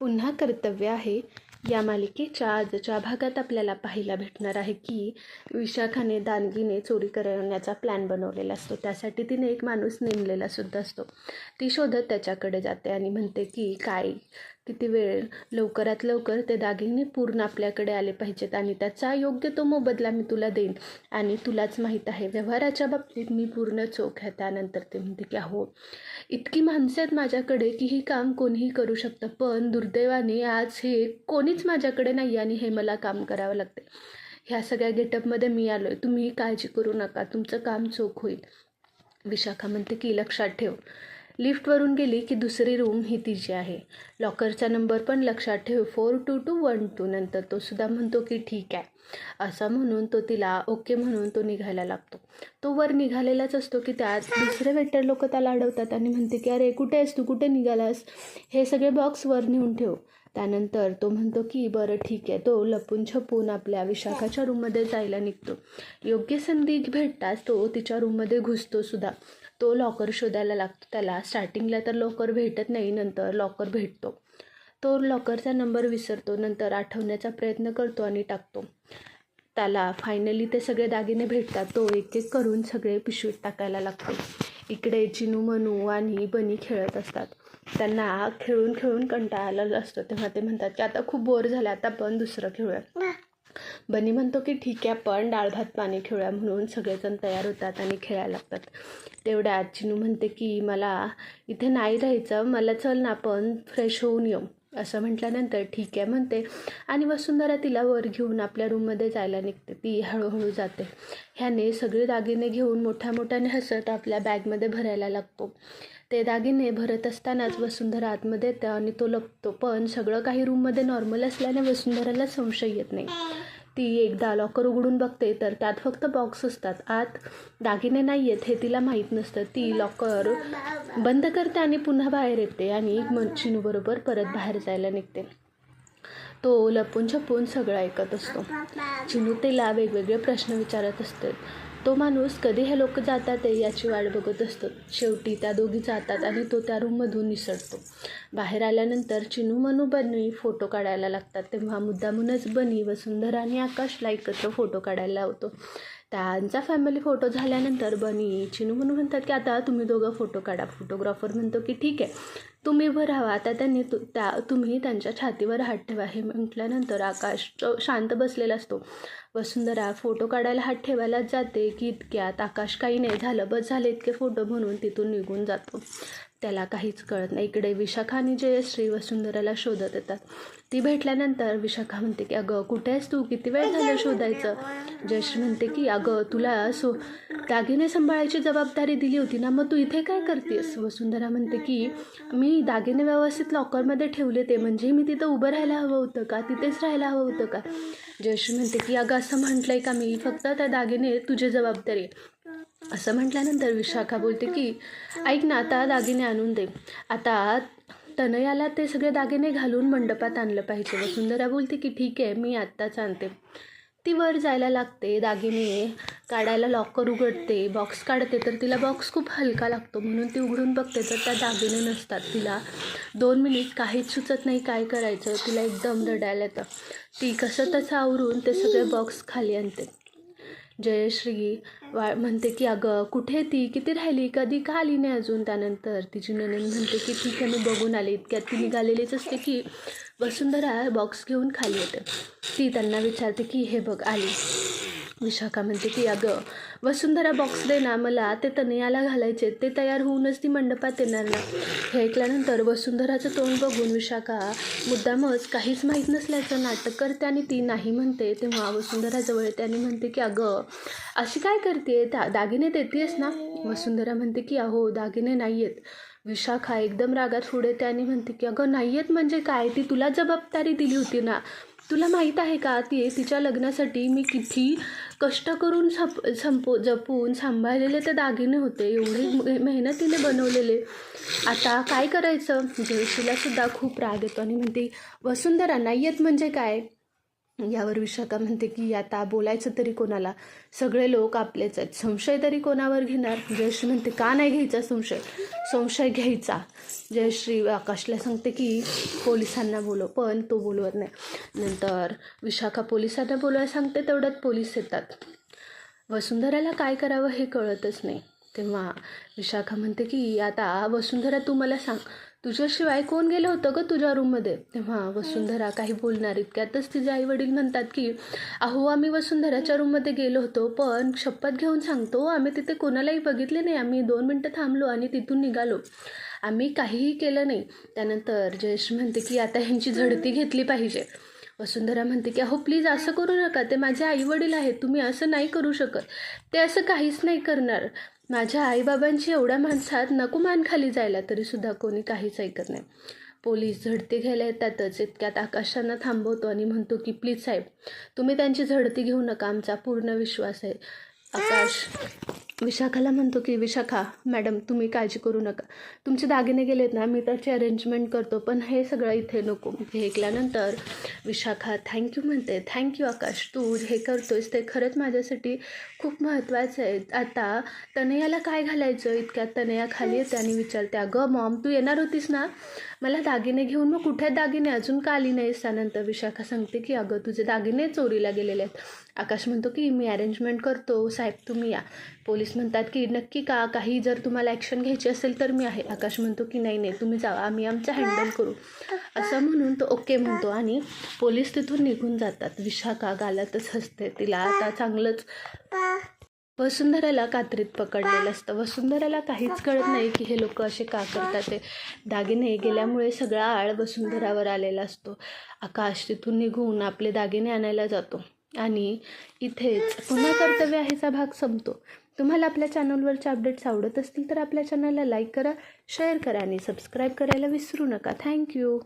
पुन्हा कर्तव्य आहे. या मालिकेच्या आजच्या भागात आपल्याला पाहायला भेटणार आहे की विशाखाने दानगीने चोरी करण्याचा प्लॅन बनवलेला असतो. त्यासाठी तिने एक माणूस नेमलेला सुद्धा असतो. ती शोधत त्याच्याकडे जाते आणि म्हणते की काय किती वेळ लवकरात लवकर ते दागिने पूर्ण आपल्याकडे आले पाहिजेत आणि त्याचा योग्य तो मोबदला मी तुला देईन. आणि तुलाच माहीत आहे व्यवहाराच्या बाबतीत मी पूर्ण चोख आहे. त्यानंतर ते म्हणते की हो इतकी माणसं आहेत माझ्याकडे की ही काम कोणीही करू शकतं. पण दुर्दैवाने आज हे कोणीच माझ्याकडे नाही आणि हे मला काम करावं लागते ह्या सगळ्या गेटअपमध्ये मी आलो आहे तुम्ही काळजी करू नका. तुमचं काम चोख होईल. विशाखा म्हणते की लक्षात ठेव. लिफ्टवरून गेली की दुसरी रूम ही तिची आहे. लॉकरचा नंबर पण लक्षात ठेव four two two one two नंतर तो सुद्धा म्हणतो की ठीक आहे. असं म्हणून तो तिला ओके म्हणून तो निघायला लागतो. तो वर निघालेलाच असतो की त्यात दुसरे वेटर लोक त्याला अडवतात आणि म्हणते की अरे कुठे आहेस तू? कुठे निघालास? हे सगळे बॉक्स वर नेऊन ठेव. त्यानंतर तो म्हणतो की बरं ठीक आहे. तो लपून छपून आपल्या विशाखाच्या रूममध्ये जायला निघतो. योग्य संधी भेटताच तो तिच्या रूममध्ये घुसतो सुद्धा. तो लॉकर शोधायला लागतो. त्याला स्टार्टिंगला तर लॉकर भेटत नाही नंतर लॉकर भेटतो. तो लॉकरचा नंबर विसरतो नंतर आठवण्याचा प्रयत्न करतो आणि टाकतो. त्याला फायनली ते सगळे दागिने भेटतात. तो एक एक करून सगळे पिशवीत टाकायला लागतो. इकडे चिनू मनू आणि बनी खेळत असतात. त्यांना खेळून खेळून कंटाळा आलेला असतो तेव्हा ते म्हणतात की आता खूप बोर झालं आता आपण दुसरं खेळूया. बनी म्हणतो की ठीक आहे आपण डाळ भात पाणी खेळूया म्हणून सगळेजण तयार होतात आणि खेळायला लागतात. तेवढ्यात चिनू म्हणते की मला इथे नाही राहायचं मला चल ना आपण फ्रेश होऊन येऊ. असं म्हटल्यानंतर ठीक आहे म्हणते. आणि वसुंधरा तिला वर घेऊन आपल्या रूममध्ये जायला निघते. ती हळूहळू जाते. ह्याने सगळे दागिने घेऊन मोठ्या मोठ्याने हसत आपल्या बॅगमध्ये भरायला लागतो. ते दागिने भरत असतानाच वसुंधरा आतमध्ये येते आणि तो लपतो. पण सगळं काही रूममध्ये नॉर्मल असल्याने वसुंधराला संशय येत नाही. ती एकदा लॉकर उघडून बघते तर त्यात फक्त बॉक्स असतात. आत दागिने नाही आहेत हे तिला माहीत नसतं. ती लॉकर बंद करते आणि पुन्हा बाहेर येते आणि मन चिनूबरोबर परत बाहेर जायला निघते. तो लपून छपून सगळं ऐकत असतो. चिनू तिला वेगवेगळे प्रश्न विचारत असते. तो माणूस कधी हे लोक जातात आहे याची वाट बघत असतो. शेवटी त्या दोघी जातात आणि तो त्या रूममधून निसटतो बाहेर आल्यानंतर चिनू मनू बनी फोटो काढायला लागतात. तेव्हा मुद्दामूनच बनी वसुंधरा आणि आकाशला एकत्र फोटो काढायला लावतो. त्यांचा फॅमिली फोटो झाल्यानंतर बनी चिनू म्हणून म्हणतात की आता तुम्ही दोघं फोटो काढा. फोटोग्राफर म्हणतो की ठीक आहे. तुम्ही उभं राहा. आता त्यांनी तु त्या तुम्ही त्यांच्या छातीवर हात ठेवा. हे म्हटल्यानंतर आकाश शांत बसलेला असतो. वसुंधरा फोटो काढायला हात ठेवायलाच जाते की इतक्यात आकाश काही नाही. झालं बस झाले इतके फोटो म्हणून तिथून निघून जातो. त्याला काहीच कळत नाही. इकडे विशाखा आणि जयश्री वसुंधराला शोधत येतात ती भेटल्यानंतर विशाखा म्हणते की अगं कुठे आहेस तू? किती वेळ झालं शोधायचं? जयश्री म्हणते की अगं तुला सो दागिने सांभाळायची जबाबदारी दिली होती ना मग तू इथे काय करतेस? वसुंधरा म्हणते की मी दागिने व्यवस्थित लॉकरमध्ये ठेवले ते म्हणजे मी तिथं उभं राहायला हवं होतं का? तिथेच राहायला हवं होतं का? जयश्री म्हणते की अगं असं म्हटलं आहे का मी? फक्त त्या दागिने तुझी जबाबदारी आहे. असं म्हटल्यानंतर विशाखा बोलते की ऐक ना आता दागिने आणून दे. आता तनयाला ते सगळे दागिने घालून मंडपात आणलं पाहिजे. वसुंधरा बोलते की ठीक आहे मी आत्ताच आणते. ती वर जायला लागते दागिने काढायला लॉकर उघडते बॉक्स काढते तर तिला बॉक्स खूप हलका लागतो. म्हणून ती उघडून बघते तर त्या दागिने नसतात. तिला दोन मिनिट काहीच सुचत नाही काय करायचं. तिला एकदम रडायला येतं. ती कसं तसं आवरून ते सगळे बॉक्स खाली आणते. जयश्री वा म्हणते की अगं कुठे ती? किती राहिली? कधी का आली नाही अजून? त्यानंतर तिची ननंद म्हणते की ठीक आहे मी बघून आले. इतक्यात ती निघालेलीच असते की वसुंधरा बॉक्स घेऊन खाली येते. ती त्यांना विचारते की हे बघ आली विशाखा म्हणते की अगं वसुंधरा बॉक्स दे ना मला. ते तनयाला घालायचे. ते तयार होऊनच ती मंडपात येणार ना. हे ऐकल्यानंतर वसुंधराचं तोंड बघून विशाखा मुद्दामच काहीच माहीत नसल्याचं नाटक करते आणि ती नाही म्हणते. तेव्हा वसुंधराजवळ येते आणि म्हणते की अगं अशी काय करते दा दागिने देतेस ना? वसुंधरा म्हणते की अहो दागिने नाही आहेत विशाखा एकदम रागात पुढे येते आणि म्हणते की अगं नाही आहेत म्हणजे काय? ती तुला जबाबदारी दिली होती ना. तुला माहीत आहे का ती तिच्या लग्नासाठी मी किती कष्ट करून सप संपो जपून सांभाळलेले ते दागिने होते. एवढे मेहनतीने बनवलेले. आता काय करायचं? जयश्रीलासुद्धा खूप राग येतो आणि म्हणते वसुंधरा नाही येत म्हणजे काय? यावर विशाखा म्हणते की आता बोलायचं तरी कोणाला? सगळे लोक आपलेच आहेत. संशय तरी कोणावर घेणार? जयश्री म्हणते का नाही घ्यायचा संशय? संशय घ्यायचा. जयश्री आकाशला सांगते की पोलिसांना बोलव. पण तो बोलवत नाही. नंतर विशाखा पोलिसांना बोलवायला सांगते तेवढ्यात पोलीस येतात. वसुंधराला काय करावं हे कळतच नाही. तेव्हा विशाखा म्हणते की आता वसुंधरा तू मला सांग. तुझ्याशिवाय कोण गेलं होतं ग तुझ्या रूममध्ये तेव्हा वसुंधरा काही बोलणार इतक्यातच तिचे आई वडील म्हणतात की अहो आम्ही वसुंधराच्या रूममध्ये गेलो होतो पण शपथ घेऊन सांगतो आम्ही तिथे कोणालाही बघितले नाही. आम्ही दोन मिनटं थांबलो आणि तिथून निघालो. आम्ही काहीही केलं नाही. त्यानंतर जयेश म्हणते की आता ह्यांची झडती घेतली पाहिजे. वसुंधरा म्हणते की अहो प्लीज असं करू नका. ते माझे आईवडील आहेत. तुम्ही असं नाही करू शकत. ते असं काहीच नाही करणार. माझ्या आईबाबांची एवढ्या माणसात नको मान खाली जायला तरीसुद्धा कोणी काहीच ऐकत नाही. पोलीस झडती घ्यायला येतातच इतक्यात आकाशांना थांबवतो आणि म्हणतो की प्लीज साहेब तुम्ही त्यांची झडती घेऊ नका आमचा पूर्ण विश्वास आहे. आकाश विशाखाला म्हणतो की विशाखा मॅडम तुम्ही काळजी करू नका. तुमचे दागिने गेलेत ना मी त्याची अरेंजमेंट करतो पण हे सगळं इथे नको. हे ऐकल्यानंतर विशाखा थँक्यू म्हणते. थँक्यू आकाश तू हे करतोयस ते खरंच माझ्यासाठी खूप महत्त्वाचं आहे. आता तनयाला काय घालायचं? इतक्या तनया खाली येते आणि विचारते अगं मॉम तू येणार होतीस ना? मला दागिने घेऊन मग कुठे दागिने? अजून का आली नाहीस? त्यानंतर विशाखा सांगते की अगं तुझे दागिने चोरीला गेलेले आहेत. आकाश म्हणतो की मी अरेंजमेंट करतो साहेब तुम्ही या. पोलीस म्हणतात की नक्की का? काही जर तुम्हाला ॲक्शन घ्यायची असेल तर मी आहे. आकाश म्हणतो की नाही नाही तुम्ही जावा आम्ही आमचं हँडल करू. असं म्हणून तो ओके म्हणतो आणि पोलीस तिथून निघून जातात. विशाखा गालातच हसते. तिला आता चांगलंच वसुंधराला कात्रीत पकडलेलं असतं. वसुंधराला काहीच कळत नाही की हे लोक असे का करतात ते. दागिने गेल्यामुळे सगळा आळ वसुंधरावर आलेला असतो. आकाश तिथून निघून आपले दागिने आणायला जातो. आणि इथेच पुन्हा कर्तव्य आहेचा भाग संपतो. तुम्हाला आपल्या चॅनलवरचे अपडेट्स आवडत असतील तर आपल्या चॅनलला लाईक करा शेअर करा आणि सबस्क्राईब करायला विसरू नका. थँक्यू.